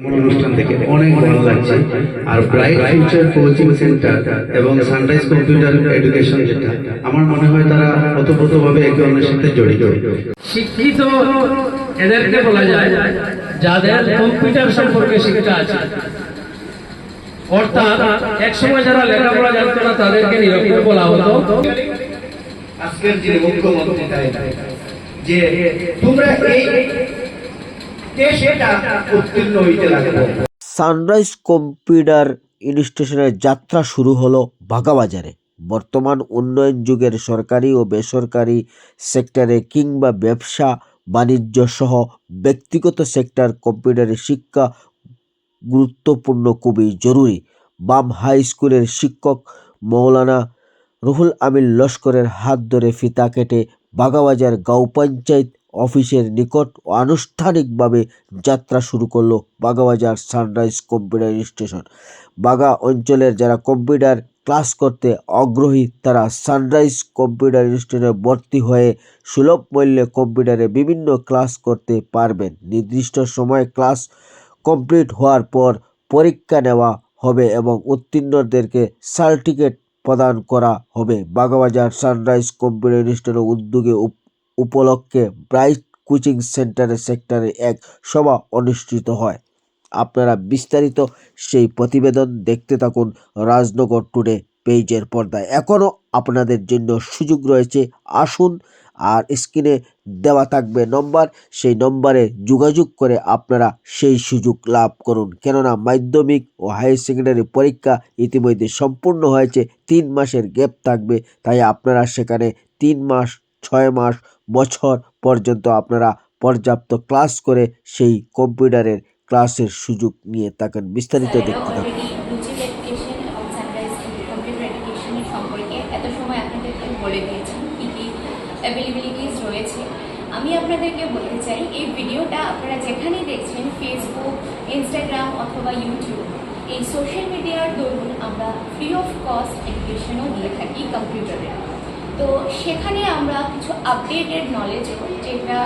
আমার অনুষ্ঠান থেকে অনেক ভালো লাগছে। আর ব্রাইট ফিউচার কোচিং সেন্টার এবং সানরাইজ কম্পিউটার এডুকেশন যেটা আমার মনে হয় তারা ওতপ্রোতভাবে একে অন্যের সাথে জড়িত। শিক্ষিত এদেরকে বলা যায় যাদের কম্পিউটার সম্পর্কে শিক্ষা আছে। অর্থাৎ একসময় যারা লেখাপড়া জানতো না তাদেরকে নিরক্ষর বলা হতো। আজকের যে মুখ্যমন্ত্রী যে তোমরা এই সানরাইজ কম্পিউটার ইনস্টিটিউশনের যাত্রা শুরু হলো বাগাবাজারে বর্তমান উন্নয়ন যুগের সরকারি ও বেসরকারি সেক্টরে কিংবা ব্যবসা, বাণিজ্য সহ ব্যক্তিগত সেক্টর কম্পিউটারের শিক্ষা গুরুত্বপূর্ণ খুবই জরুরি। বাম হাই স্কুলের শিক্ষক মৌলানা রুহুল আমিন লস্করের হাত ধরে ফিতা কেটে বাগাবাজার গাঁও পঞ্চায়েত অফিসের নিকট আনুষ্ঠানিকভাবে যাত্রা শুরু করল Bagabazar sunrise computer station. Baga অঞ্চলের যারা কম্পিউটার ক্লাস করতে আগ্রহী, তারা সানরাইজ কম্পিউটার ইনস্টিটিউটে ভর্তি হয়ে সুলভ মূল্যে কম্পিউটারে বিভিন্ন ক্লাস করতে পারবেন। নির্দিষ্ট সময়ে ক্লাস কমপ্লিট হওয়ার পর পরীক্ষা নেওয়া হবে এবং উত্তীর্ণদেরকে সার্টিফিকেট প্রদান করা হবে। বাগাবাজার সানরাইজ কম্পিউটার ইনস্টিটিউটের উদ্যোগে উপলক্ষে ব্রাইট কোচিং সেন্টারের সেক্টরে এক সভা অনুষ্ঠিত হয়। আপনারা বিস্তারিত সেই প্রতিবেদন দেখতে থাকুন রাজনগর টুডে পেজের পর্দায়। এখনও আপনাদের জন্য সুযোগ রয়েছে, আসুন আর স্ক্রিনে দেওয়া থাকবে নম্বর, সেই নম্বরে যোগাযোগ করে আপনারা সেই সুযোগ লাভ করুন। কেননা মাধ্যমিক ও হায়ার সেকেন্ডারি পরীক্ষা ইতিমধ্যে সম্পূর্ণ হয়েছে, তিন মাসের গ্যাপ থাকবে, তাই আপনারা সেখানে তিন মাস ছয় মাস বছর পর্যন্ত আপনারা পর্যাপ্ত ক্লাস করে সেই কম্পিউটারের ক্লাসের সুযোগ নিয়ে থাকেন। বিস্তারিত দেখতে থাকুন। অ্যাভেলেবিলিটিস রয়েছে। আমি আপনাদেরকে বলতে চাই এই ভিডিওটা আপনারা যেখানেই দেখছেন ফেসবুক ইনস্টাগ্রাম অথবা ইউটিউব এই সোশ্যাল মিডিয়ার দরুন আমরা ফ্রি অফ কস্ট এডুকেশনও দিয়ে থাকি কম্পিউটারে তো সেখানে আমরা কিছু আপডেটেড নলেজ যেটা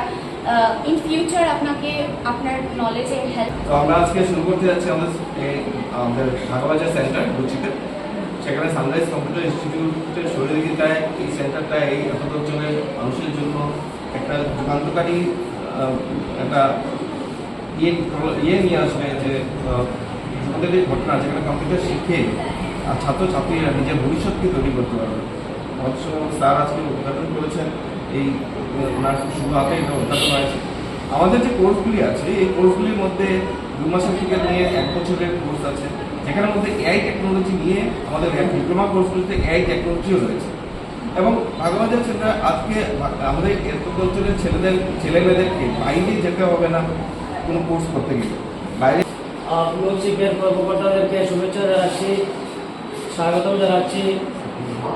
ইন ফিউচার আপনাকে, আপনার নলেজে হেল্প তো আমরা আজকে শুরু করতে যাচ্ছি আমাদের আমাদের ঢাকাবাজার সেন্টার রুচিতে সেখানে সানরাইজ কম্পিউটার ইনস্টিটিউটের সহযোগিতায় এই সেন্টারটা এই এত অঞ্চলের মানুষের জন্য একটা যুগান্তকারী একটা ইয়ে ইয়ে নিয়ে আসবে যে এই ঘটনা যেখানে কম্পিউটার শিখে ছাত্রছাত্রীরা নিজের ভবিষ্যৎকে তৈরি করতে পারবে। অবশ্য স্যার আজকে উদ্ঘাটন করেছেন এই, ওনার শুভ হাতে এটা উদ্ঘাটন হয়েছে। আমাদের যে কোর্সগুলি আছে, এই কোর্সগুলির মধ্যে দু মাসের থেকে নিয়ে এক বছরের কোর্স আছে। যেখানের মধ্যে এআই টেকনোলজি নিয়ে আমাদের ডিপ্লোমা কোর্সগুলিতে এআই টেকনোলজিও রয়েছে। এবং ভাগবাজার সেন্টার আজকে, আমাদের এরকম অঞ্চলের ছেলেদের, ছেলেমেয়েদেরকে বাইরে যেতে হবে না, কোনো কোর্স করতে গেলে। বাইরে ব্লুচিপের কর্মকর্তাদেরকে শুভেচ্ছা জানাচ্ছি, স্বাগতম জানাচ্ছি।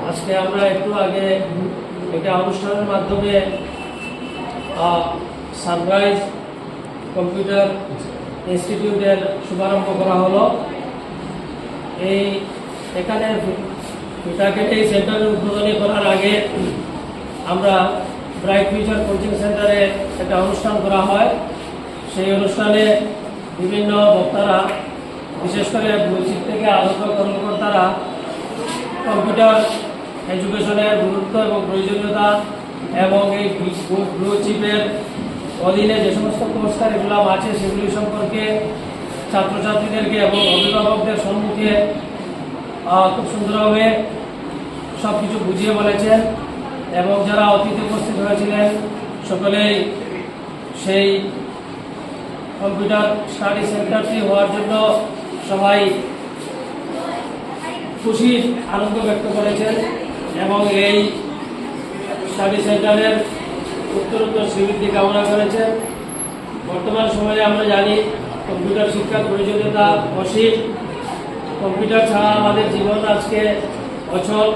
আজকে আমরা একটু আগে একটা অনুষ্ঠানের মাধ্যমে সানরাইজ কম্পিউটার ইনস্টিটিউটের শুভারম্ভ করা হলো। এই এখানে এই সেন্টারের উদ্বোধনী করার আগে আমরা ব্রাইট ফিউচার কোচিং সেন্টারে একটা অনুষ্ঠান করা হয়। সেই অনুষ্ঠানে বিভিন্ন বক্তারা, বিশেষ করে ব্লুচিপ থেকে আগত কর্মকর্তারা কম্পিউটার, এডুকেশনের গুরুত্ব এবং প্রয়োজনীয়তা এবং এই ব্লু চিপের অধীনে যে সমস্ত কোর্স কারিকুলাম আছে, সেগুলি সম্পর্কে ছাত্রছাত্রীদেরকে এবং অভিভাবকদের সম্মুখে খুব সুন্দরভাবে সব কিছু বুঝিয়ে বলেছেন এবং যারা অতিথি উপস্থিত হয়েছিলেন, সকলেই সেই কম্পিউটার স্টাডি সেন্টারটি হওয়ার জন্য সবাই খুশির আনন্দ ব্যক্ত করেছেন এবং এই স্টাডি সেন্টারের উত্তরোত্তর শ্রীবৃদ্ধি কামনা করেছেন। বর্তমান সময়ে আমরা জানি কম্পিউটার শিক্ষার প্রয়োজনীয়তা অসীম। কম্পিউটার ছাড়া আমাদের জীবন আজকে অচল।